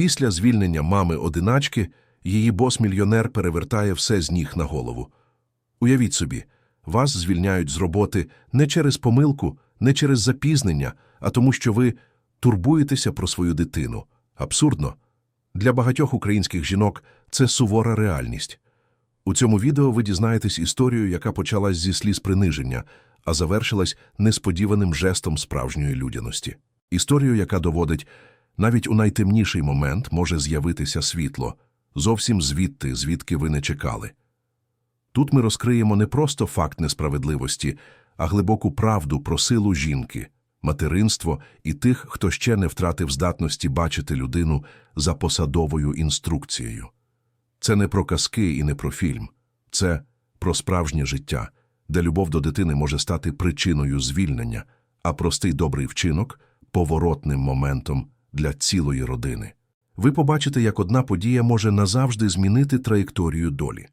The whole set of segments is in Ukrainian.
Після звільнення мами одиначки її бос-мільйонер перевертає все з ніг на голову. Уявіть собі, вас звільняють з роботи не через помилку, не через запізнення, а тому, що ви турбуєтеся про свою дитину. Абсурдно. Для багатьох українських жінок це сувора реальність. У цьому відео ви дізнаєтесь історію, яка почалась зі сліз приниження, а завершилась несподіваним жестом справжньої людяності. Історію, яка доводить, навіть у найтемніший момент може з'явитися світло, зовсім звідти, звідки ви не чекали. Тут ми розкриємо не просто факт несправедливості, а глибоку правду про силу жінки, материнство і тих, хто ще не втратив здатності бачити людину за посадовою інструкцією. Це не про казки і не про фільм. Це про справжнє життя, де любов до дитини може стати причиною звільнення, а простий добрий вчинок поворотним моментом для цілої родини. Ви побачите, як одна подія може назавжди змінити траєкторію долі.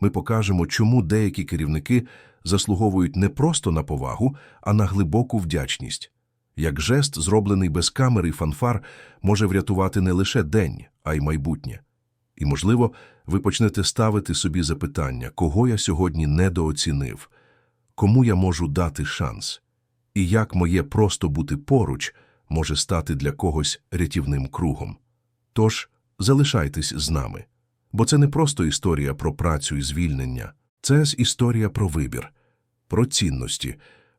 Ми покажемо, чому деякі керівники заслуговують не просто на повагу, а на глибоку вдячність. Як жест, зроблений без камери і фанфар, може врятувати не лише день, а й майбутнє. І, можливо, ви почнете ставити собі запитання, кого я сьогодні недооцінив, кому я можу дати шанс, і як моє просто бути поруч може стати для когось рятівним кругом. Тож, залишайтесь з нами. Бо це не просто історія про працю і звільнення, це історія про вибір, про цінності,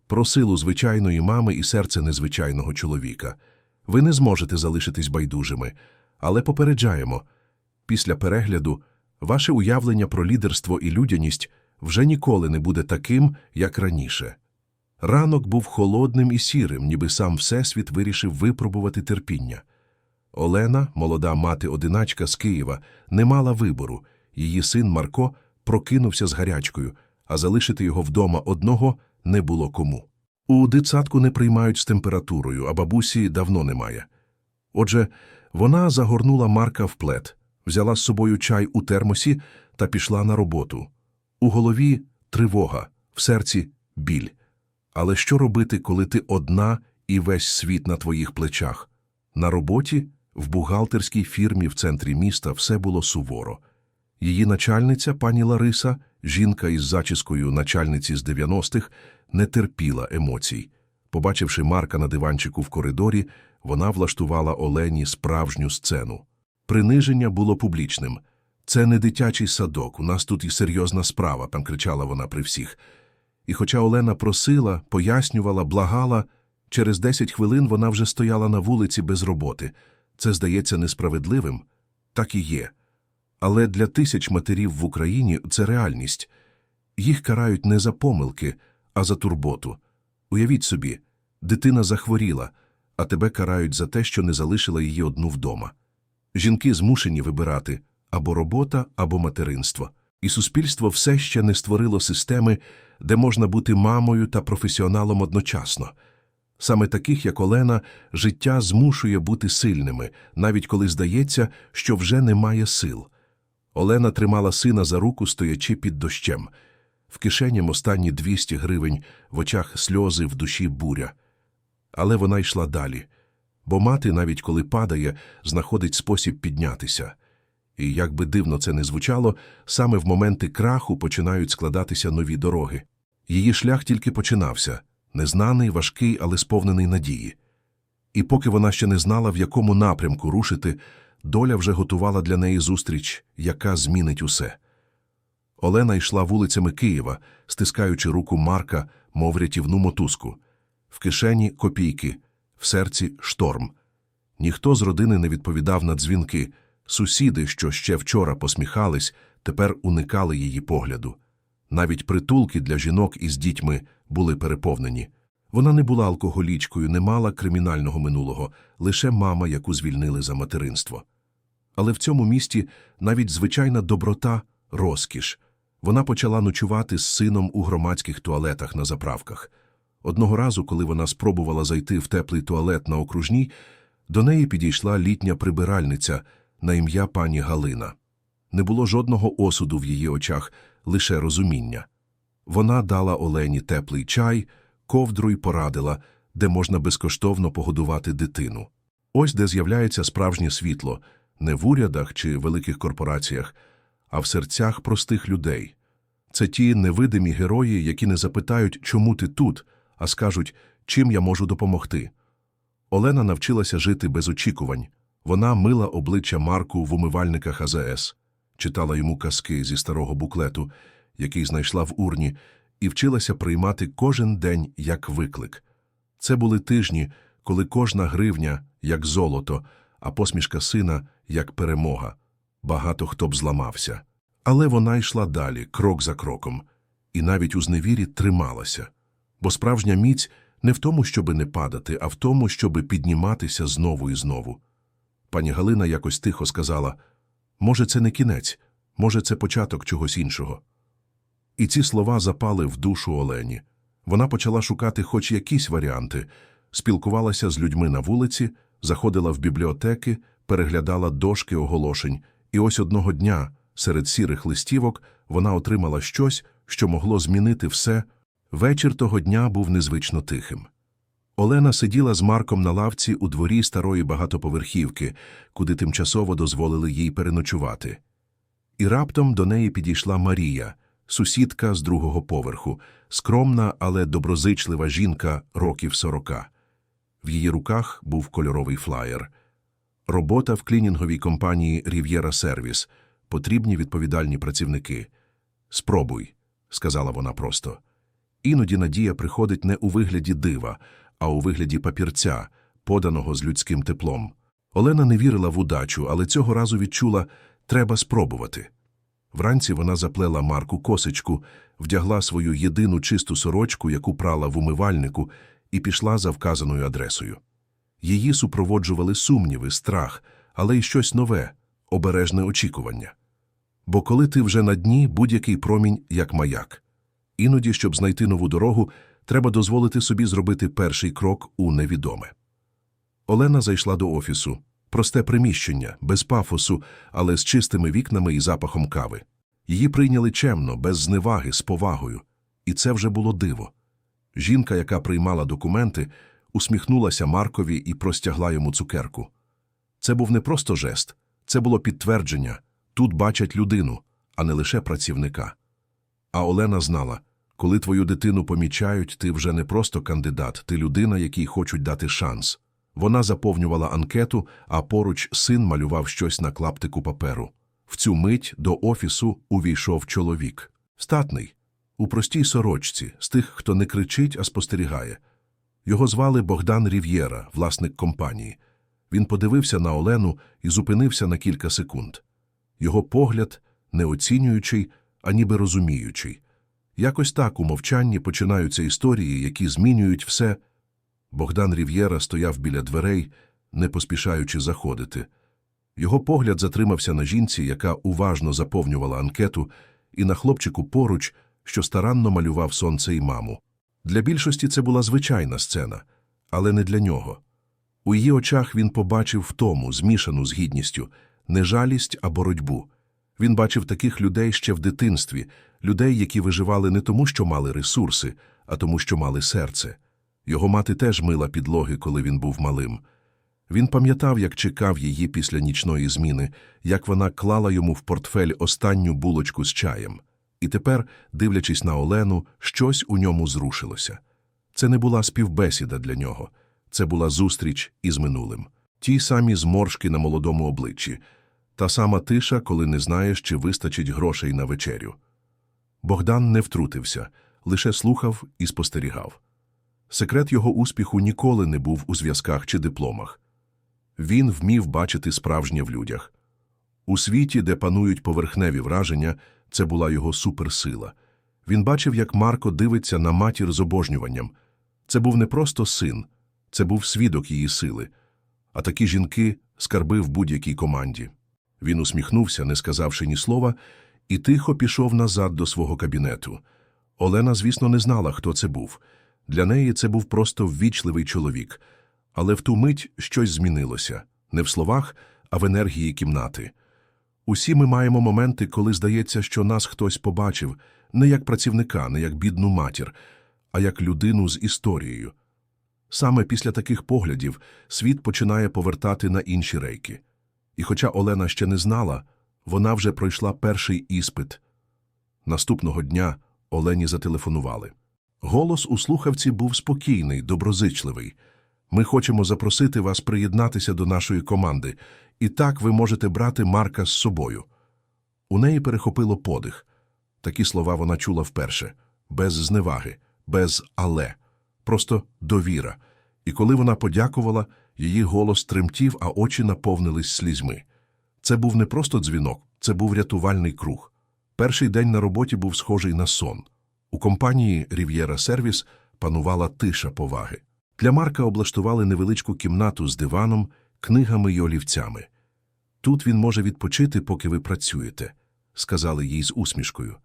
про силу звичайної мами і серце незвичайного чоловіка. Ви не зможете залишитись байдужими, але попереджаємо після перегляду ваше уявлення про лідерство і людяність вже ніколи не буде таким, як раніше. Ранок був холодним і сірим, ніби сам Всесвіт вирішив випробувати терпіння. Олена, молода мати-одиначка з Києва, не мала вибору. Її син Марко прокинувся з гарячкою, а залишити його вдома одного не було кому. У дитсадку не приймають з температурою, а бабусі давно немає. Отже, вона загорнула Марка в плед, взяла з собою чай у термосі та пішла на роботу. У голові тривога, в серці біль. Але що робити, коли ти одна і весь світ на твоїх плечах? На роботі, в бухгалтерській фірмі в центрі міста все було суворо. Її начальниця, пані Лариса, жінка із зачіскою начальниці з 90-х, не терпіла емоцій. Побачивши Марка на диванчику в коридорі, вона влаштувала Олені справжню сцену. Приниження було публічним. Це не дитячий садок, у нас тут і серйозна справа, там кричала вона при всіх. І хоча Олена просила, пояснювала, благала, через 10 хвилин вона вже стояла на вулиці без роботи. Це здається несправедливим? Так і є. Але для тисяч матерів в Україні це реальність. Їх карають не за помилки, а за турботу. Уявіть собі, дитина захворіла, а тебе карають за те, що не залишила її одну вдома. Жінки змушені вибирати або робота, або материнство. І суспільство все ще не створило системи, де можна бути мамою та професіоналом одночасно. Саме таких, як Олена, життя змушує бути сильними, навіть коли здається, що вже немає сил. Олена тримала сина за руку, стоячи під дощем. В кишені останні 200 гривень, в очах сльози, в душі буря. Але вона йшла далі. Бо мати, навіть коли падає, знаходить спосіб піднятися. І, як би дивно це не звучало, саме в моменти краху починають складатися нові дороги. Її шлях тільки починався незнаний, важкий, але сповнений надії. І поки вона ще не знала, в якому напрямку рушити, доля вже готувала для неї зустріч, яка змінить усе. Олена йшла вулицями Києва, стискаючи руку Марка, мов рятівну мотузку. В кишені копійки, в серці шторм. Ніхто з родини не відповідав на дзвінки. Сусіди, що ще вчора посміхались, тепер уникали її погляду. Навіть притулки для жінок із дітьми були переповнені. Вона не була алкоголічкою, не мала кримінального минулого, лише мама, яку звільнили за материнство. Але в цьому місті навіть звичайна доброта розкіш. Вона почала ночувати з сином у громадських туалетах на заправках. Одного разу, коли вона спробувала зайти в теплий туалет на окружній, до неї підійшла літня прибиральниця на ім'я пані Галина. Не було жодного осуду в її очах, лише розуміння. Вона дала Олені теплий чай, ковдру й порадила, де можна безкоштовно погодувати дитину. Ось де з'являється справжнє світло, не в урядах чи великих корпораціях, а в серцях простих людей. Це ті невидимі герої, які не запитають, чому ти тут, а скажуть, чим я можу допомогти. Олена навчилася жити без очікувань. Вона мила обличчя Марку в умивальниках АЗС, читала йому казки зі старого буклету, який знайшла в урні, і вчилася приймати кожен день як виклик. Це були тижні, коли кожна гривня як золото, а посмішка сина як перемога. Багато хто б зламався. Але вона йшла далі, крок за кроком, і навіть у зневірі трималася. Бо справжня міць не в тому, щоби не падати, а в тому, щоби підніматися знову і знову. Пані Галина якось тихо сказала може, це не кінець, може, це початок чогось іншого. І ці слова запали в душу Олені. Вона почала шукати хоч якісь варіанти, спілкувалася з людьми на вулиці, заходила в бібліотеки, переглядала дошки оголошень, і ось одного дня, серед сірих листівок, вона отримала щось, що могло змінити все. Вечір того дня був незвично тихим. Олена сиділа з Марком на лавці у дворі старої багатоповерхівки, куди тимчасово дозволили їй переночувати. І раптом до неї підійшла Марія, сусідка з другого поверху, скромна, але доброзичлива жінка років сорока. В її руках був кольоровий флаєр. Робота в клінінговій компанії Рів'єра Сервіс. Потрібні відповідальні працівники. Спробуй, сказала вона просто. Іноді надія приходить не у вигляді дива, а у вигляді папірця, поданого з людським теплом. Олена не вірила в удачу, але цього разу відчула треба спробувати. Вранці вона заплела Марку косичку, вдягла свою єдину чисту сорочку, яку прала в умивальнику, і пішла за вказаною адресою. Її супроводжували сумніви, страх, але й щось нове, обережне очікування. Бо коли ти вже на дні, будь-який промінь як маяк. Іноді, щоб знайти нову дорогу, треба дозволити собі зробити перший крок у невідоме. Олена зайшла до офісу. Просте приміщення, без пафосу, але з чистими вікнами і запахом кави. Її прийняли чемно, без зневаги, з повагою. І це вже було диво. Жінка, яка приймала документи, усміхнулася Маркові і простягла йому цукерку. Це був не просто жест, це було підтвердження тут бачать людину, а не лише працівника. А Олена знала, коли твою дитину помічають, ти вже не просто кандидат, ти людина, якій хочуть дати шанс. Вона заповнювала анкету, а поруч син малював щось на клаптику паперу. В цю мить до офісу увійшов чоловік. Статний, у простій сорочці, з тих, хто не кричить, а спостерігає. Його звали Богдан Рів'єра, власник компанії. Він подивився на Олену і зупинився на кілька секунд. Його погляд не оцінюючий, а ніби розуміючий. Якось так у мовчанні починаються історії, які змінюють все. Богдан Рів'єра стояв біля дверей, не поспішаючи заходити. Його погляд затримався на жінці, яка уважно заповнювала анкету, і на хлопчику поруч, що старанно малював сонце і маму. Для більшості це була звичайна сцена, але не для нього. У її очах він побачив втому, змішану з гідністю, не жалість, а боротьбу. Він бачив таких людей ще в дитинстві, людей, які виживали не тому, що мали ресурси, а тому, що мали серце. Його мати теж мила підлоги, коли він був малим. Він пам'ятав, як чекав її після нічної зміни, як вона клала йому в портфель останню булочку з чаєм. І тепер, дивлячись на Олену, щось у ньому зрушилося. Це не була співбесіда для нього, це була зустріч із минулим. Ті самі зморшки на молодому обличчі, та сама тиша, коли не знаєш, чи вистачить грошей на вечерю. Богдан не втрутився, лише слухав і спостерігав. Секрет його успіху ніколи не був у зв'язках чи дипломах. Він вмів бачити справжнє в людях. У світі, де панують поверхневі враження, це була його суперсила. Він бачив, як Марко дивиться на матір з обожнюванням. Це був не просто син, це був свідок її сили. А такі жінки скарби в будь-якій команді. Він усміхнувся, не сказавши ні слова, і тихо пішов назад до свого кабінету. Олена, звісно, не знала, хто це був. Для неї це був просто ввічливий чоловік. Але в ту мить щось змінилося не в словах, а в енергії кімнати. Усі ми маємо моменти, коли здається, що нас хтось побачив не як працівника, не як бідну матір, а як людину з історією. Саме після таких поглядів світ починає повертати на інші рейки. І хоча Олена ще не знала, вона вже пройшла перший іспит. Наступного дня Олені зателефонували. Голос у слухавці був спокійний, доброзичливий. Ми хочемо запросити вас приєднатися до нашої команди, і так ви можете брати Марка з собою. У неї перехопило подих. Такі слова вона чула вперше, без зневаги, без але, просто довіра. І коли вона подякувала, її голос тремтів, а очі наповнились слізьми. Це був не просто дзвінок, це був рятувальний круг. Перший день на роботі був схожий на сон. У компанії Рів'єра Сервіс панувала тиша поваги. Для Марка облаштували невеличку кімнату з диваном, книгами й олівцями. Тут він може відпочити, поки ви працюєте, сказали їй з усмішкою.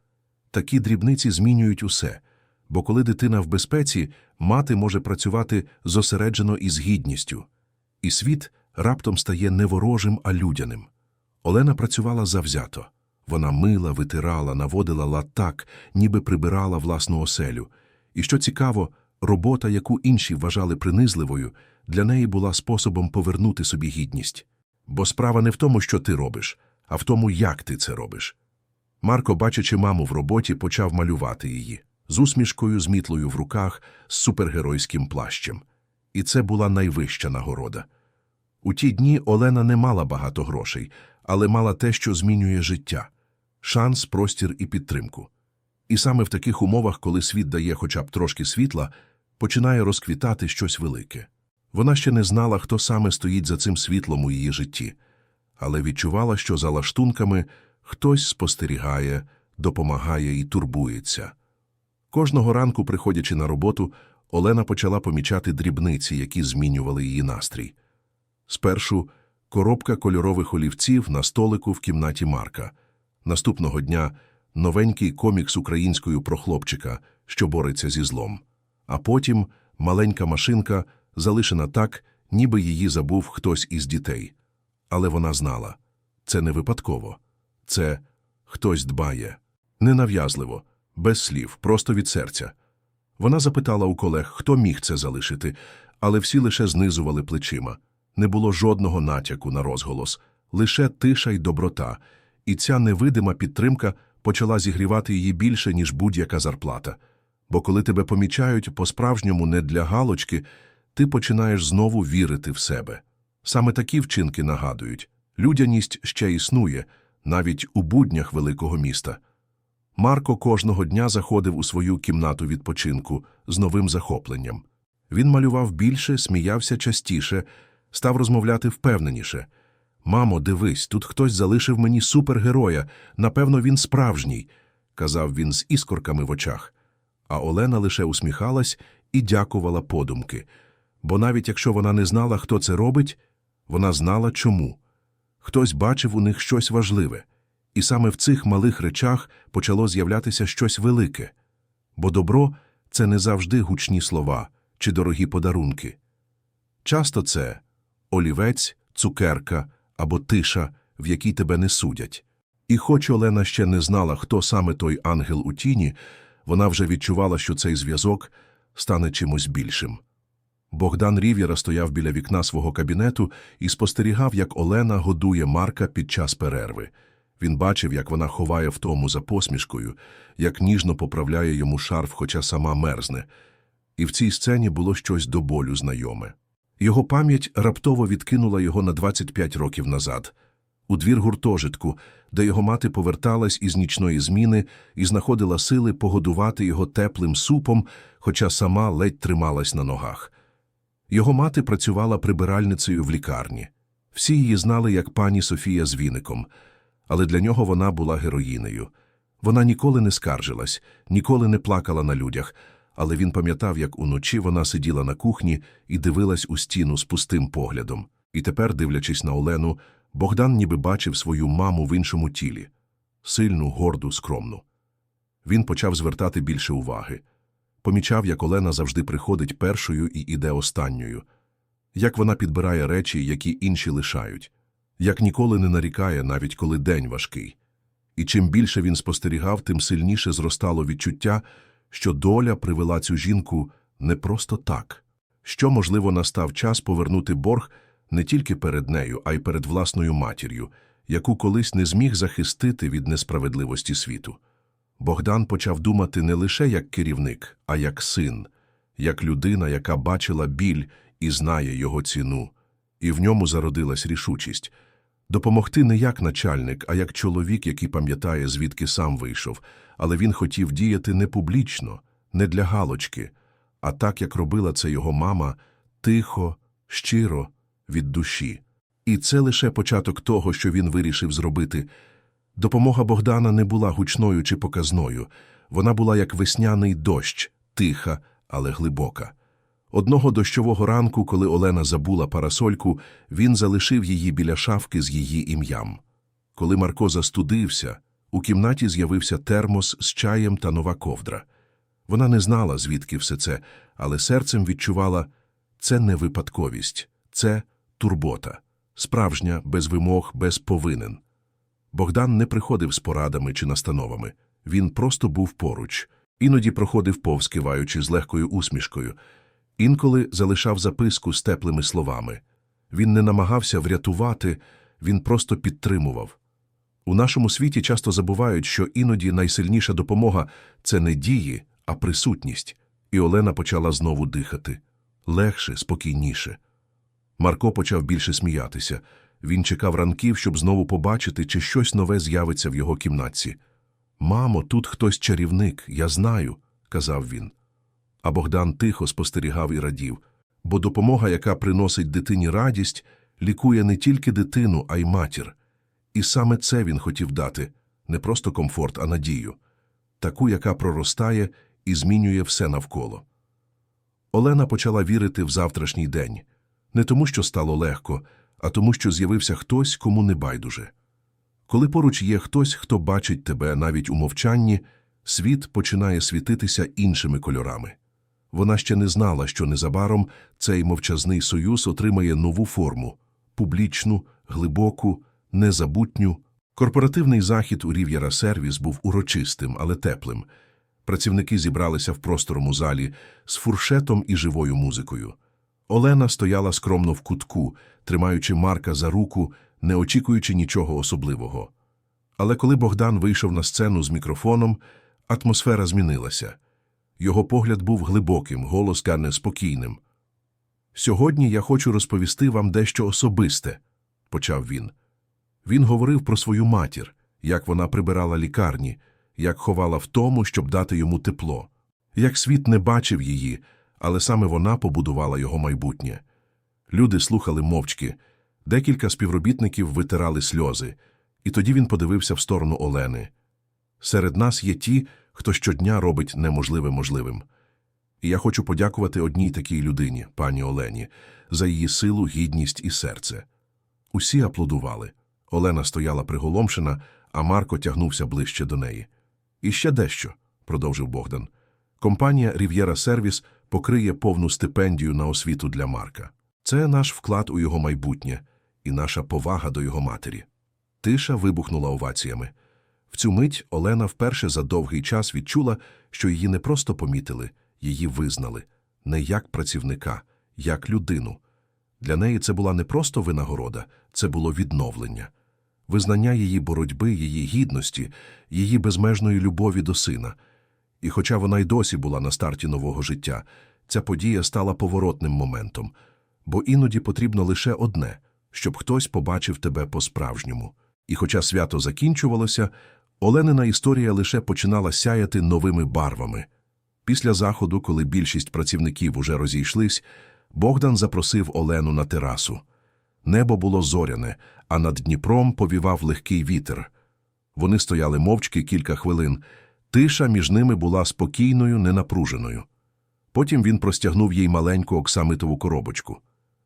Такі дрібниці змінюють усе, бо коли дитина в безпеці, мати може працювати зосереджено і з гідністю. І світ раптом стає не ворожим, а людяним. Олена працювала завзято. Вона мила, витирала, наводила лад так, ніби прибирала власну оселю. І що цікаво, робота, яку інші вважали принизливою, для неї була способом повернути собі гідність. Бо справа не в тому, що ти робиш, а в тому, як ти це робиш. Марко, бачачи маму в роботі, почав малювати її з усмішкою, з мітлою в руках, з супергеройським плащем. І це була найвища нагорода. У ті дні Олена не мала багато грошей, але мала те, що змінює життя шанс, простір і підтримку. І саме в таких умовах, коли світ дає хоча б трошки світла, починає розквітати щось велике. Вона ще не знала, хто саме стоїть за цим світлом у її житті, але відчувала, що за лаштунками хтось спостерігає, допомагає і турбується. Кожного ранку, приходячи на роботу, Олена почала помічати дрібниці, які змінювали її настрій. Спершу коробка кольорових олівців на столику в кімнаті Марка. Наступного дня новенький комікс українською про хлопчика, що бореться зі злом. А потім маленька машинка, залишена так, ніби її забув хтось із дітей. Але вона знала це не випадково, це хтось дбає, ненав'язливо, без слів, просто від серця. Вона запитала у колег, хто міг це залишити, але всі лише знизували плечима. Не було жодного натяку на розголос, лише тиша й доброта, і ця невидима підтримка почала зігрівати її більше, ніж будь-яка зарплата. Бо коли тебе помічають по-справжньому не для галочки, ти починаєш знову вірити в себе. Саме такі вчинки нагадують людяність ще існує, навіть у буднях великого міста. Марко кожного дня заходив у свою кімнату відпочинку з новим захопленням. Він малював більше, сміявся частіше, став розмовляти впевненіше. Мамо, дивись, тут хтось залишив мені супергероя, напевно, він справжній, казав він з іскорками в очах. А Олена лише усміхалась і дякувала подумки. Бо навіть якщо вона не знала, хто це робить, вона знала чому. Хтось бачив у них щось важливе. І саме в цих малих речах почало з'являтися щось велике. Бо добро це не завжди гучні слова чи дорогі подарунки. Часто це олівець, цукерка або тиша, в якій тебе не судять. І хоч Олена ще не знала, хто саме той ангел у тіні, вона вже відчувала, що цей зв'язок стане чимось більшим. Богдан Рів'єра стояв біля вікна свого кабінету і спостерігав, як Олена годує Марка під час перерви. Він бачив, як вона ховає втому за посмішкою, як ніжно поправляє йому шарф, хоча сама мерзне. І в цій сцені було щось до болю знайоме. Його пам'ять раптово відкинула його на 25 років назад, у двір гуртожитку, де його мати поверталась із нічної зміни і знаходила сили погодувати його теплим супом, хоча сама ледь трималась на ногах. Його мати працювала прибиральницею в лікарні. Всі її знали як пані Софія з віником, але для нього вона була героїнею. Вона ніколи не скаржилась, ніколи не плакала на людях, але він пам'ятав, як уночі вона сиділа на кухні і дивилась у стіну з пустим поглядом. І тепер, дивлячись на Олену, Богдан ніби бачив свою маму в іншому тілі сильну, горду, скромну. Він почав звертати більше уваги. Помічав, як Олена завжди приходить першою і іде останньою, як вона підбирає речі, які інші лишають, як ніколи не нарікає, навіть коли день важкий. І чим більше він спостерігав, тим сильніше зростало відчуття, що доля привела цю жінку не просто так. що, можливо, настав час повернути борг не тільки перед нею, а й перед власною матір'ю, яку колись не зміг захистити від несправедливості світу. Богдан почав думати не лише як керівник, а як син, як людина, яка бачила біль і знає його ціну. І в ньому зародилась рішучість допомогти не як начальник, а як чоловік, який пам'ятає, звідки сам вийшов, але він хотів діяти не публічно, не для галочки, а так, як робила це його мама, тихо, щиро, від душі. І це лише початок того, що він вирішив зробити. Допомога Богдана не була гучною чи показною. Вона була як весняний дощ, тиха, але глибока. Одного дощового ранку, коли Олена забула парасольку, він залишив її біля шафки з її ім'ям. Коли Марко застудився, у кімнаті з'явився термос з чаєм та нова ковдра. Вона не знала, звідки все це, але серцем відчувала це не випадковість, це турбота, справжня, без вимог, без повинен. Богдан не приходив з порадами чи настановами. Він просто був поруч, іноді проходив повз, киваючи з легкою усмішкою, інколи залишав записку з теплими словами. Він не намагався врятувати, він просто підтримував. У нашому світі часто забувають, що іноді найсильніша допомога це не дії, а присутність. І Олена почала знову дихати. Легше, спокійніше. Марко почав більше сміятися. Він чекав ранків, щоб знову побачити, чи щось нове з'явиться в його кімнатці. Мамо, тут хтось чарівник, я знаю, казав він. А Богдан тихо спостерігав і радів, бо допомога, яка приносить дитині радість, лікує не тільки дитину, а й матір. І саме це він хотів дати не просто комфорт, а надію, таку, яка проростає і змінює все навколо. Олена почала вірити в завтрашній день, не тому, що стало легко, а тому, що з'явився хтось, кому не байдуже. Коли поруч є хтось, хто бачить тебе навіть у мовчанні, світ починає світитися іншими кольорами. Вона ще не знала, що незабаром цей мовчазний союз отримає нову форму публічну, глибоку, незабутню. Корпоративний захід у Рів'єра Сервіс був урочистим, але теплим. Працівники зібралися в просторому залі з фуршетом і живою музикою. Олена стояла скромно в кутку, тримаючи Марка за руку, не очікуючи нічого особливого. Але коли Богдан вийшов на сцену з мікрофоном, атмосфера змінилася. Його погляд був глибоким, голос кане спокійним. Сьогодні я хочу розповісти вам дещо особисте, почав він. Він говорив про свою матір, як вона прибирала лікарні, як ховала в тому, щоб дати йому тепло, як світ не бачив її, але саме вона побудувала його майбутнє. Люди слухали мовчки, декілька співробітників витирали сльози, і тоді він подивився в сторону Олени. Серед нас є ті, хто щодня робить неможливе можливим. І я хочу подякувати одній такій людині, пані Олені, за її силу, гідність і серце. Усі аплодували. Олена стояла приголомшена, а Марко тягнувся ближче до неї. І ще дещо, продовжив Богдан. Компанія Рів'єра Сервіс покриє повну стипендію на освіту для Марка. Це наш вклад у його майбутнє і наша повага до його матері. Тиша вибухнула оваціями. В цю мить Олена вперше за довгий час відчула, що її не просто помітили, її визнали не як працівника, як людину. Для неї це була не просто винагорода, це було відновлення, визнання її боротьби, її гідності, її безмежної любові до сина. І хоча вона й досі була на старті нового життя, ця подія стала поворотним моментом, бо іноді потрібно лише одне, щоб хтось побачив тебе по-справжньому. І хоча свято закінчувалося, Оленина історія лише починала сяяти новими барвами. Після заходу, коли більшість працівників уже розійшлись, Богдан запросив Олену на терасу. Небо було зоряне, а над Дніпром повівав легкий вітер. Вони стояли мовчки кілька хвилин. Тиша між ними була спокійною, ненапруженою. Потім він простягнув їй маленьку оксамитову коробочку.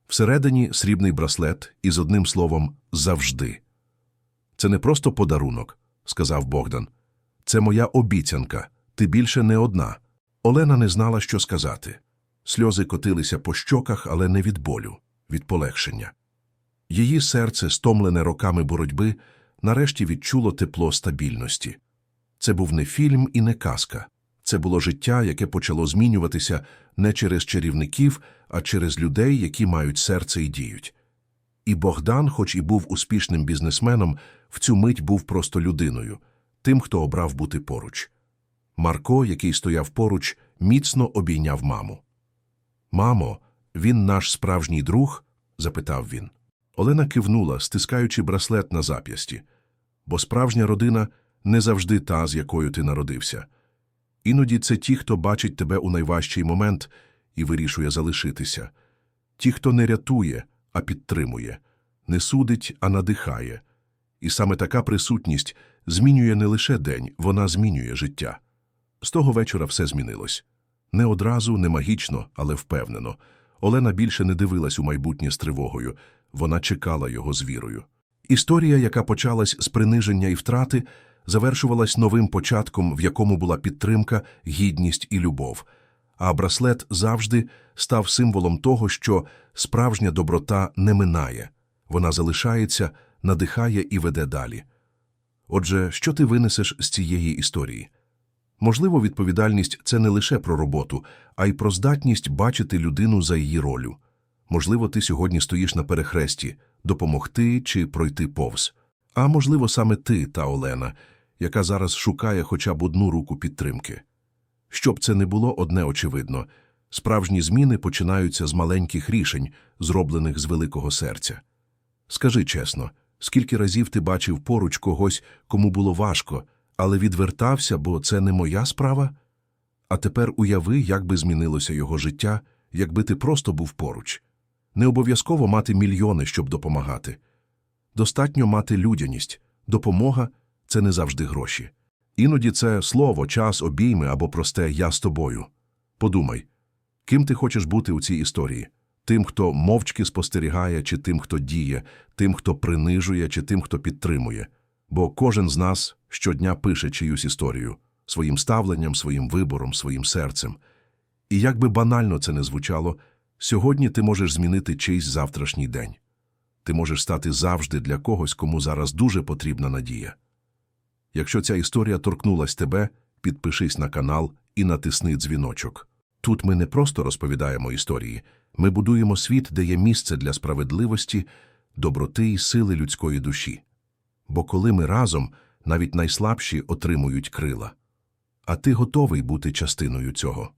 Всередині срібний браслет із одним словом завжди. Це не просто подарунок, сказав Богдан. Це моя обіцянка. Ти більше не одна. Олена не знала, що сказати. Сльози котилися по щоках, але не від болю, від полегшення. Її серце, стомлене роками боротьби, нарешті відчуло тепло стабільності. Це був не фільм і не казка. Це було життя, яке почало змінюватися не через чарівників, а через людей, які мають серце і діють. І Богдан, хоч і був успішним бізнесменом, в цю мить був просто людиною, тим, хто обрав бути поруч. Марко, який стояв поруч, міцно обійняв маму. Мамо, він наш справжній друг? запитав він. Олена кивнула, стискаючи браслет на зап'ясті. Бо справжня родина не завжди та, з якою ти народився. Іноді це ті, хто бачить тебе у найважчий момент і вирішує залишитися. Ті, хто не рятує, а підтримує, не судить, а надихає. І саме така присутність змінює не лише день, вона змінює життя. З того вечора все змінилось. Не одразу, не магічно, але впевнено. Олена більше не дивилась у майбутнє з тривогою, вона чекала його з вірою. Історія, яка почалась з приниження і втрати, завершувалась новим початком, в якому була підтримка, гідність і любов. А браслет завжди став символом того, що справжня доброта не минає, вона залишається, надихає і веде далі. Отже, що ти винесеш з цієї історії? Можливо, відповідальність це не лише про роботу, а й про здатність бачити людину за її ролю. Можливо, ти сьогодні стоїш на перехресті допомогти чи пройти повз. А можливо, саме ти, та Олена, яка зараз шукає хоча б одну руку підтримки. Щоб це не було одне очевидно, справжні зміни починаються з маленьких рішень, зроблених з великого серця. Скажи чесно, скільки разів ти бачив поруч когось, кому було важко, але відвертався, бо це не моя справа? А тепер уяви, як би змінилося його життя, якби ти просто був поруч. Не обов'язково мати мільйони, щоб допомагати. Достатньо мати людяність. Допомога – це не завжди гроші. Іноді це слово, час, обійми або просте «я з тобою». Подумай, ким ти хочеш бути у цій історії? Тим, хто мовчки спостерігає, чи тим, хто діє, тим, хто принижує, чи тим, хто підтримує. Бо кожен з нас щодня пише чиюсь історію своїм ставленням, своїм вибором, своїм серцем. І як би банально це не звучало, сьогодні ти можеш змінити чийсь завтрашній день. Ти можеш стати завжди для когось, кому зараз дуже потрібна надія. Якщо ця історія торкнулась тебе, підпишись на канал і натисни дзвіночок. Тут ми не просто розповідаємо історії, ми будуємо світ, де є місце для справедливості, доброти і сили людської душі. Бо коли ми разом, навіть найслабші отримують крила. А ти готовий бути частиною цього.